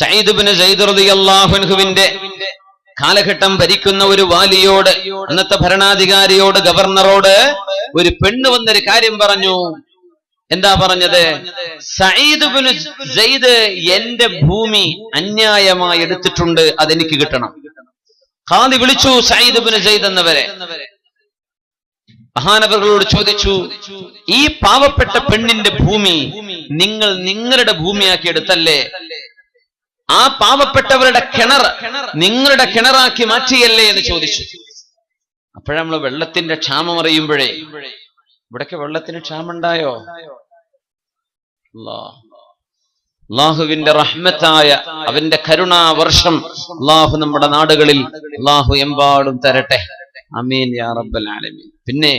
സയ്യിദ്ബിന് സൈദുറിയാഹുവിന്റെ കാലഘട്ടം ഭരിക്കുന്ന ഒരു വാലിയോട് അന്നത്തെ ഭരണാധികാരിയോട് ഗവർണറോട് ഒരു പെണ്ണ് വന്നൊരു കാര്യം പറഞ്ഞു. എന്താ പറഞ്ഞത്? സയ്യിദ് ബിന് സയ്യിദ് എന്റെ ഭൂമി അന്യായമായി എടുത്തിട്ടുണ്ട് അതെനിക്ക് കിട്ടണം. ഖാദി വിളിച്ചു സയ്യിദ് ബിന് സയ്യിദ് എന്നവരെ. മഹാനവറുകളോട് ചോദിച്ചു ഈ പാവപ്പെട്ട പെണ്ണിന്റെ ഭൂമി നിങ്ങൾ നിങ്ങളുടെ ഭൂമിയാക്കി എടുത്തല്ലേ? ആ പാവപ്പെട്ടവരുടെ കിണർ നിങ്ങളുടെ കിണറാക്കി മാറ്റിയല്ലേ എന്ന് ചോദിച്ചു. അപ്പോഴ നമ്മൾ വെള്ളത്തിന്റെ ക്ഷാമം അറിയുമ്പോഴേ ഇവിടൊക്കെ വെള്ളത്തിന് ക്ഷാമുണ്ടായോ അല്ലാ. അള്ളാഹുവിന്റെ റഹ്മത്തായ അവന്റെ കരുണാ വർഷം അള്ളാഹു നമ്മുടെ നാടുകളിൽ അള്ളാഹു എമ്പാടും തരട്ടെ. അമീൻ യാ റബ്ബൽ ആലമീൻ. പിന്നെ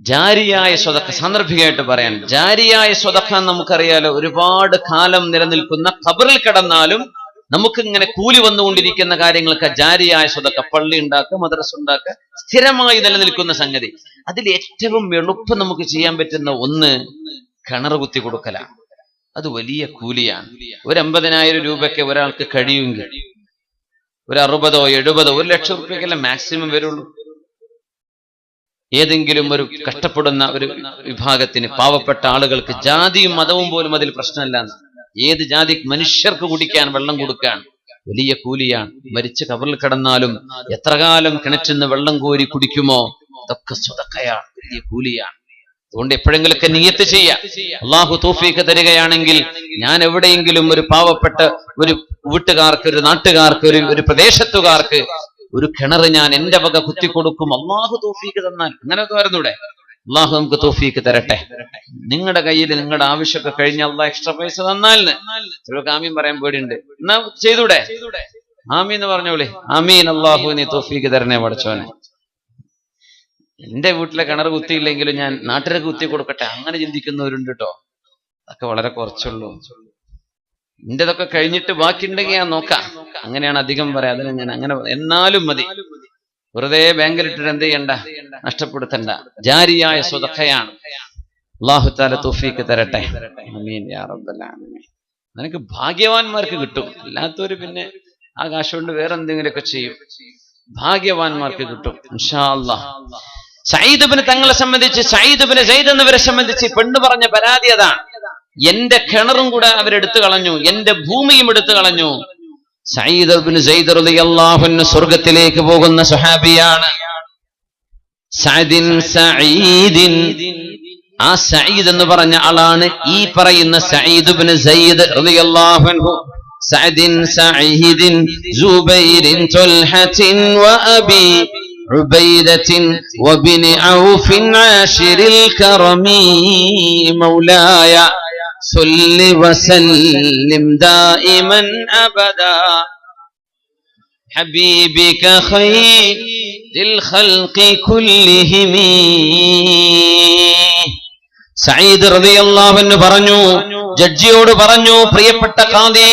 ജാരിയായ സ്വതക്ക സാന്ദർഭികമായിട്ട് പറയാൻ. ജാരിയായ സ്വതക്ക നമുക്കറിയാലോ ഒരുപാട് കാലം നിലനിൽക്കുന്ന ഖബറിൽ കിടന്നാലും നമുക്ക് ഇങ്ങനെ കൂലി വന്നുകൊണ്ടിരിക്കുന്ന കാര്യങ്ങൾക്ക് ജാരിയായ സ്വതക്ക പള്ളി ഉണ്ടാക്കുക മദ്രസ ഉണ്ടാക്കുക സ്ഥിരമായി നിലനിൽക്കുന്ന സംഗതി. അതിൽ ഏറ്റവും എളുപ്പം നമുക്ക് ചെയ്യാൻ പറ്റുന്ന ഒന്ന് കിണർ കുത്തി കൊടുക്കലാണ്. അത് വലിയ കൂലിയാണ്. ഒരു അമ്പതിനായിരം രൂപയ്ക്ക് ഒരാൾക്ക് കഴിയും ഒരു അറുപതോ എഴുപതോ ഒരു ലക്ഷം രൂപയ്ക്കല്ല മാക്സിമം വരുള്ളൂ. ഏതെങ്കിലും ഒരു കഷ്ടപ്പെടുന്ന ഒരു വിഭാഗത്തിന് പാവപ്പെട്ട ആളുകൾക്ക് ജാതിയും മതവും പോലും അതിൽ പ്രശ്നമല്ല ഏത് ജാതി മനുഷ്യർക്ക് കുടിക്കാൻ വെള്ളം കൊടുക്കാൻ വലിയ കൂലിയാണ്. മരിച്ച കവറിൽ കിടന്നാലും എത്ര കാലം കിണറ്റുന്ന വെള്ളം കോരി കുടിക്കുമോ? അതൊക്കെ സ്വതക്കയാണ് വലിയ കൂലിയാണ്. അതുകൊണ്ട് എപ്പോഴെങ്കിലൊക്കെ നീയത്ത് ചെയ്യാം അള്ളാഹു തൗഫീഖ് തരികയാണെങ്കിൽ ഞാൻ എവിടെയെങ്കിലും ഒരു പാവപ്പെട്ട ഒരു വീട്ടുകാർക്ക് ഒരു നാട്ടുകാർക്ക് ഒരു ഒരു പ്രദേശത്തുകാർക്ക് ഒരു കിണർ ഞാൻ എന്റെ വക കുത്തിക്കൊടുക്കും അള്ളാഹു തോഫീക്ക് തന്നാൽ അങ്ങനെയൊക്കെ വരുന്നൂടെ? അള്ളാഹു നമുക്ക് തോഫീക്ക് തരട്ടെ. നിങ്ങളുടെ കയ്യിൽ നിങ്ങളുടെ ആവശ്യമൊക്കെ കഴിഞ്ഞ അള്ളാഹ് എക്സ്ട്രാ പൈസ തന്നാൽ ചിലർക്ക് ആമീൻ പറയാൻ പേടിയുണ്ട്. എന്നാ ചെയ്തൂടെ? ആമീൻ എന്ന് പറഞ്ഞോളി ആമീൻ അള്ളാഹു നീ തോഫീക്ക് തരണേ പഠിച്ചോനെ എന്റെ വീട്ടിലെ കിണർ കുത്തിയില്ലെങ്കിലും ഞാൻ നാട്ടിലേക്ക് കുത്തി കൊടുക്കട്ടെ. അങ്ങനെ ചിന്തിക്കുന്നവരുണ്ട് കേട്ടോ. അതൊക്കെ വളരെ കുറച്ചുള്ളൂ. എന്റേതൊക്കെ കഴിഞ്ഞിട്ട് ബാക്കിയുണ്ടെങ്കിൽ ഞാൻ നോക്കാം. അങ്ങനെയാണ് അധികം പറയാം. അതിന് ഞാൻ അങ്ങനെ എന്നാലും മതി. വെറുതെ ബാങ്കിലിട്ടിട്ട് എന്ത് ചെയ്യണ്ട? നഷ്ടപ്പെടുത്തണ്ട. ജാരിയായ സ്വതക്കയാണ്. അള്ളാഹു താല തുഫീക്ക് തരട്ടെ. യാ. നിനക്ക് ഭാഗ്യവാന്മാർക്ക് കിട്ടും. അല്ലാത്തവര് പിന്നെ ആ കാശ് കൊണ്ട് വേറെ എന്തെങ്കിലുമൊക്കെ ചെയ്യും ഭാഗ്യവാന്മാർക്ക് കിട്ടും സയ്യിദ്ബിന് തങ്ങളെ സംബന്ധിച്ച് സയ്യിദ്ബിന് സയ്യിദ് എന്നിവരെ സംബന്ധിച്ച് പെണ്ണ് പറഞ്ഞ പരാതി അതാണ്. എന്റെ കിണറും കൂടെ അവരെടുത്തു കളഞ്ഞു എന്റെ ഭൂമിയും എടുത്തു കളഞ്ഞു സയ്യിദ് ബിൻ സയ്യിദ് റളിയല്ലാഹുവിന് സ്വർഗത്തിലേക്ക് പോകുന്ന സുഹാബിയാണ് സഅദിൻ സഈദിൻ ആ സഈദ് എന്ന് പറഞ്ഞ ആളാണ് ഈ പറയുന്ന സഈദ് ബിൻ സയ്യിദ് റളിയല്ലാഹു അൻഹു സഅദിൻ സഈദിൻ സുബൈരിൻ തുൽഹത്തിൻ വഅബി عبيدة وبن عوف عاشر الكرم مولاي صل وسلم دائما أبدا حبيبك خير الخلق كلهم സയ്യിദ് റളിയല്ലാഹു അൻഹു പറഞ്ഞു ജഡ്ജിയോട് പറഞ്ഞു പ്രിയപ്പെട്ട കാദി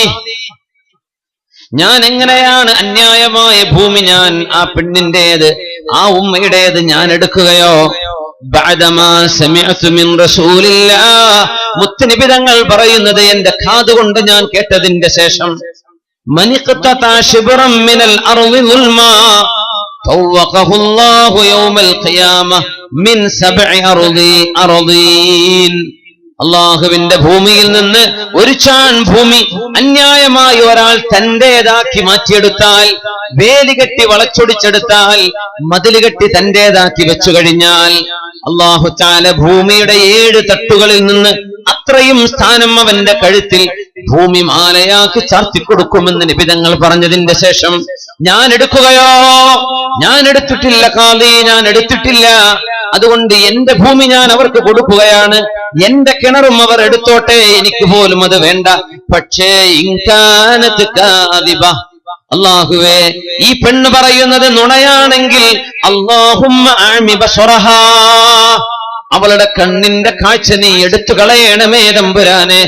ഞാൻ എങ്ങനെയാണ് അന്യായമായ ഭൂമി ഞാൻ ആ പെണ്ണിന്റേത് ആ ഉമ്മയുടേത് ഞാൻ എടുക്കുകയോ ബഅദമാ സമിഅതു മിൻ റസൂലില്ലാഹ് മുത്തനബി തങ്ങൾ പറയുന്നത് എന്റെ കാതുകൊണ്ട് ഞാൻ കേട്ടതിന്റെ ശേഷം. മനിഖ്തത അള്ളാഹുവിന്റെ ഭൂമിയിൽ നിന്ന് ഒരു ചാൺ ഭൂമി അന്യായമായി ഒരാൾ തന്റേതാക്കി മാറ്റിയെടുത്താൽ വേലി കെട്ടി വളച്ചൊടിച്ചെടുത്താൽ മതിൽ കെട്ടി തന്റേതാക്കി വെച്ചു കഴിഞ്ഞാൽ അള്ളാഹു ചാല ഭൂമിയുടെ ഏഴ് തട്ടുകളിൽ നിന്ന് അത്രയും സ്ഥാനം അവന്റെ കഴുത്തിൽ ഭൂമി മാലയാക്കി ചാർത്തിക്കൊടുക്കുമെന്ന് നിബിതങ്ങൾ പറഞ്ഞതിന്റെ ശേഷം ഞാൻ എടുക്കുകയോ? ഞാൻ എടുത്തിട്ടില്ല കാലി ഞാൻ എടുത്തിട്ടില്ല. അതുകൊണ്ട് എന്റെ ഭൂമി ഞാൻ അവർക്ക് കൊടുക്കുകയാണ്. എന്റെ കിണറും അവർ എടുത്തോട്ടെ എനിക്ക് പോലും അത് വേണ്ട. പക്ഷേ ഇൻകാനത്ത് കാതിബ അള്ളാഹുവേ ഈ പെണ്ണ് പറയുന്നത് നുണയാണെങ്കിൽ അള്ളാഹുമ്മ. അവളുടെ കണ്ണിന്റെ കാഴ്ച നീ എടുത്തു കളയണമേ തമ്പുരാനെ.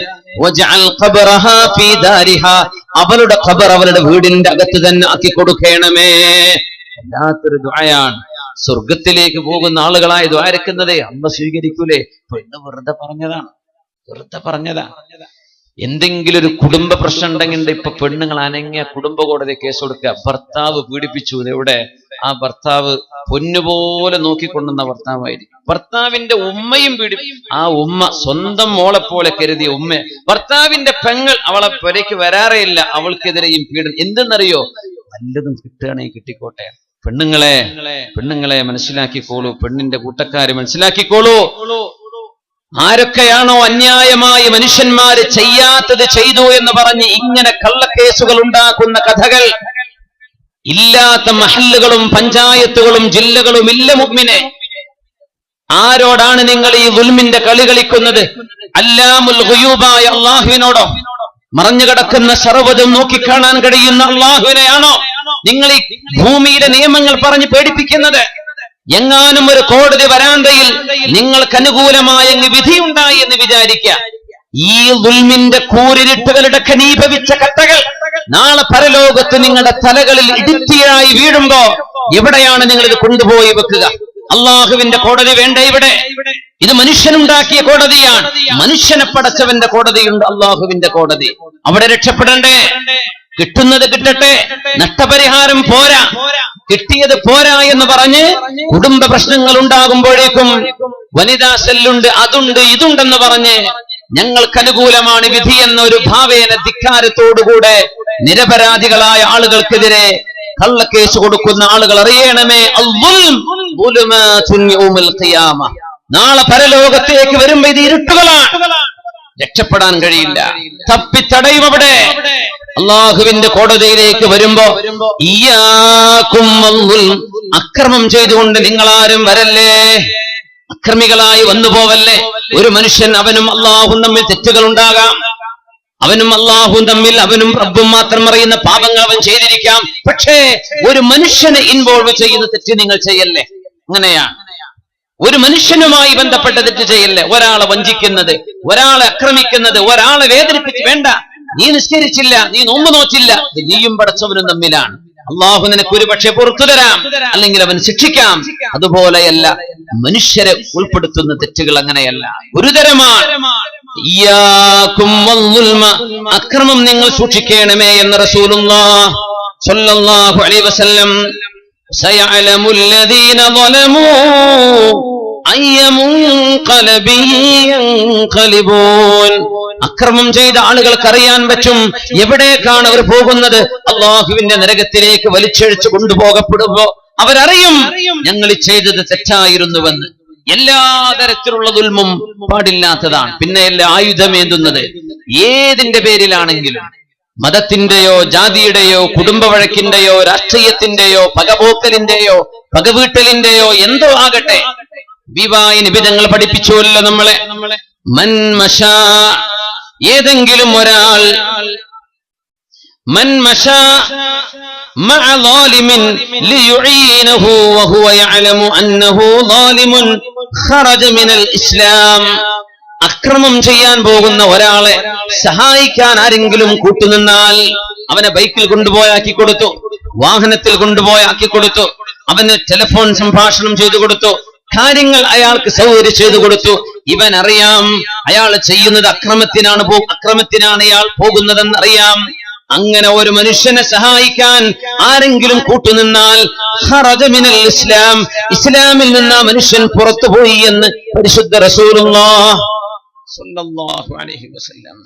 അവളുടെ ഖബർ അവളുടെ വീടിന്റെ അകത്ത് തന്നെ ആക്കി കൊടുക്കണമേ. വല്ലാത്തൊരു ദ്വായാണ് സ്വർഗത്തിലേക്ക് പോകുന്ന ആളുകളായി ദ്വാരക്കുന്നതേ അമ്മ സ്വീകരിക്കൂലേ. പെണ്ണ് വെറുതെ പറഞ്ഞതാണ്. വെറുതെ പറഞ്ഞതാ എന്തെങ്കിലും ഒരു കുടുംബ പ്രശ്നം ഉണ്ടെങ്കിൽ ഇപ്പൊ പെണ്ണുങ്ങൾ അനങ്ങിയ കുടുംബ കോടതി കേസ് കൊടുക്കുക. ഭർത്താവ് പീഡിപ്പിച്ചു എവിടെ ആ ഭർത്താവ് പൊന്നുപോലെ നോക്കിക്കൊണ്ടുന്ന ഭർത്താവായിരിക്കും. ഭർത്താവിന്റെ ഉമ്മയും പിടി ആ ഉമ്മ സ്വന്തം മോളെ പോലെ കരുതിയ ഉമ്മ. ഭർത്താവിന്റെ പെങ്ങൾ അവളെ പുരയ്ക്ക് വരാറേയില്ല അവൾക്കെതിരെയും പീഡനം. എന്തെന്നറിയോ? നല്ലതും കിട്ടുകയാണെങ്കിൽ കിട്ടിക്കോട്ടെ. പെണ്ണുങ്ങളെ പെണ്ണുങ്ങളെ മനസ്സിലാക്കിക്കോളൂ. പെണ്ണിന്റെ കൂട്ടക്കാരെ മനസ്സിലാക്കിക്കോളൂ. ആരൊക്കെയാണോ അന്യായമായി മനുഷ്യന്മാര് ചെയ്യാത്തത് ചെയ്തു എന്ന് പറഞ്ഞ് ഇങ്ങനെ കള്ളക്കേസുകൾ ഉണ്ടാക്കുന്ന കഥകൾ ഇല്ലാത്ത മഹല്ലുകളും പഞ്ചായത്തുകളും ജില്ലകളും ഇല്ല മുഗ്മിനെ. ആരോടാണ് നിങ്ങൾ ഈ ദുൽമിന്റെ കളി കളിക്കുന്നത്? അല്ലാമുൽ അള്ളാഹുവിനോടോ? മറഞ്ഞു കിടക്കുന്ന സർവതും നോക്കിക്കാണാൻ കഴിയുന്ന അള്ളാഹുവിനെയാണോ നിങ്ങൾ ഈ ഭൂമിയുടെ നിയമങ്ങൾ പറഞ്ഞ് പേടിപ്പിക്കുന്നത്? എങ്ങാനും ഒരു കോടതി വരാന്തയിൽ നിങ്ങൾക്ക് അനുകൂലമായ വിധിയുണ്ടായി എന്ന് വിചാരിക്കുക. ഈ ദുൽമിന്റെ കൂരിരുട്ടുകളുടെ ഖനീഭവിച്ച കട്ടകൾ നാളെ പരലോകത്ത് നിങ്ങളുടെ തലകളിൽ ഇടുത്തിയായി വീഴുമ്പോ എവിടെയാണ് നിങ്ങൾ ഇത് കൊണ്ടുപോയി വെക്കുക? അള്ളാഹുവിന്റെ കോടതി വേണ്ട ഇവിടെ. ഇത് മനുഷ്യനുണ്ടാക്കിയ കോടതിയാണ്. മനുഷ്യനെ പടച്ചവന്റെ കോടതിയുണ്ട് അള്ളാഹുവിന്റെ കോടതി. അവിടെ രക്ഷപ്പെടണ്ടേ? കിട്ടുന്നത് കിട്ടട്ടെ? നഷ്ടപരിഹാരം പോരാ. കിട്ടിയത് പോരാ എന്ന് പറഞ്ഞ് കുടുംബ പ്രശ്നങ്ങൾ ഉണ്ടാകുമ്പോഴേക്കും വനിതാ സെല്ലുണ്ട് അതുണ്ട് ഇതുണ്ടെന്ന് പറഞ്ഞ് ഞങ്ങൾക്ക് അനുകൂലമാണ് വിധി എന്നൊരു ഭാവേന ധിക്കാരത്തോടുകൂടെ നിരപരാധികളായ ആളുകൾക്കെതിരെ കള്ളക്കേസ് കൊടുക്കുന്ന ആളുകൾ അറിയണമേ. നാളെ പരലോകത്തേക്ക് വരുമ്പോ ഇത് ഇരുട്ടുകളാണ്. രക്ഷപ്പെടാൻ കഴിയില്ല. തപ്പിത്തടയും അവിടെ. അള്ളാഹുവിന്റെ കോടതിയിലേക്ക് വരുമ്പോ ഇയാക്കും. അക്രമം ചെയ്തുകൊണ്ട് നിങ്ങളാരും വരല്ലേ? അക്രമികളായി വന്നു പോവല്ലേ ഒരു മനുഷ്യൻ അവനും അള്ളാഹും തമ്മിൽ തെറ്റുകൾ ഉണ്ടാകാം അവനും അള്ളാഹും തമ്മിൽ അവനും റബ്ബും മാത്രം അറിയുന്ന പാപങ്ങൾ അവൻ ചെയ്തിരിക്കാം. പക്ഷേ ഒരു മനുഷ്യനെ ഇൻവോൾവ് ചെയ്യുന്ന തെറ്റ് നിങ്ങൾ ചെയ്യല്ലേ? അങ്ങനെയാണ് ഒരു മനുഷ്യനുമായി ബന്ധപ്പെട്ട തെറ്റ് ചെയ്യല്ലേ? ഒരാളെ വഞ്ചിക്കുന്നത് ഒരാളെ അക്രമിക്കുന്നത് ഒരാളെ വേദനിപ്പിച്ച് വേണ്ട. നീ നിസ്കരിച്ചില്ല നീ നോമ്പ് നോച്ചില്ല നീയും പടച്ചവനും തമ്മിലാണ്. അള്ളാഹു നിനക്ക് ഒരു പക്ഷെ പുറത്തു തരാം അല്ലെങ്കിൽ അവൻ ശിക്ഷിക്കാം അതുപോലെയല്ല മനുഷ്യരെ ഉൾപ്പെടുത്തുന്ന തെറ്റുകൾ അങ്ങനെയല്ല ഗുരുതരമാണ് ഇയ്യാക്കും വൽദുൽമ. അക്രമം നിങ്ങൾ സൂക്ഷിക്കണമേ എന്ന് റസൂലുള്ളാഹ് സ്വല്ലല്ലാഹു അലൈഹി വസല്ലം سيعلم الذين ظلموا أي منقلب ينقلبون അക്രമം ചെയ്ത ആളുകൾക്ക് അറിയാൻ പറ്റും എവിടേക്കാണ് അവർ പോകുന്നത്. അള്ളാഹുവിന്റെ നരകത്തിലേക്ക് വലിച്ചഴിച്ചു കൊണ്ടുപോകപ്പെടുമ്പോ അവരറിയും ഞങ്ങൾ ചെയ്തത് തെറ്റായിരുന്നുവെന്ന്. എല്ലാ തരത്തിലുള്ള ദുൽമും പാടില്ലാത്തതാണ്. പിന്നെ എല്ലാ ആയുധമേന്തുന്നത്? ഏതിന്റെ പേരിലാണെങ്കിലും. മതത്തിന്റെയോ ജാതിയുടെയോ കുടുംബ വഴക്കിന്റെയോ രാഷ്ട്രീയത്തിന്റെയോ പകപോക്കലിന്റെയോ പകവീട്ടലിന്റെയോ എന്തോ ആകട്ടെ വിവായ നിബിതങ്ങൾ പഠിപ്പിച്ചുവല്ലോ നമ്മളെ. മൻമഷ ഏതെങ്കിലും ഒരാൾ മൻമഷ അക്രമം ചെയ്യാൻ പോകുന്ന ഒരാളെ സഹായിക്കാൻ ആരെങ്കിലും കൂട്ടുനിന്നാൽ അവനെ ബൈക്കിൽ കൊണ്ടുപോയാക്കി കൊടുത്തു വാഹനത്തിൽ കൊണ്ടുപോയാക്കി കൊടുത്തു അവന് ടെലിഫോൺ സംഭാഷണം ചെയ്തു കൊടുത്തു കാര്യങ്ങൾ അയാൾക്ക് സൗകര്യം ചെയ്തു കൊടുത്തു. ഇവൻ അറിയാം അയാൾ ചെയ്യുന്നത് അക്രമത്തിനാണ് പോ അക്രമത്തിനാണ് അയാൾ പോകുന്നതെന്ന് അറിയാം അങ്ങനെ ഒരു മനുഷ്യനെ സഹായിക്കാൻ ആരെങ്കിലും കൂട്ടുനിന്നാൽ ഖറജ മിനൽ ഇസ്ലാം. ഇസ്ലാമിൽ നിന്ന് ആ മനുഷ്യൻ പുറത്തുപോയി എന്ന് പരിശുദ്ധ റസൂലുള്ളാഹ് സ്വല്ലല്ലാഹു അലൈഹി വസല്ലം.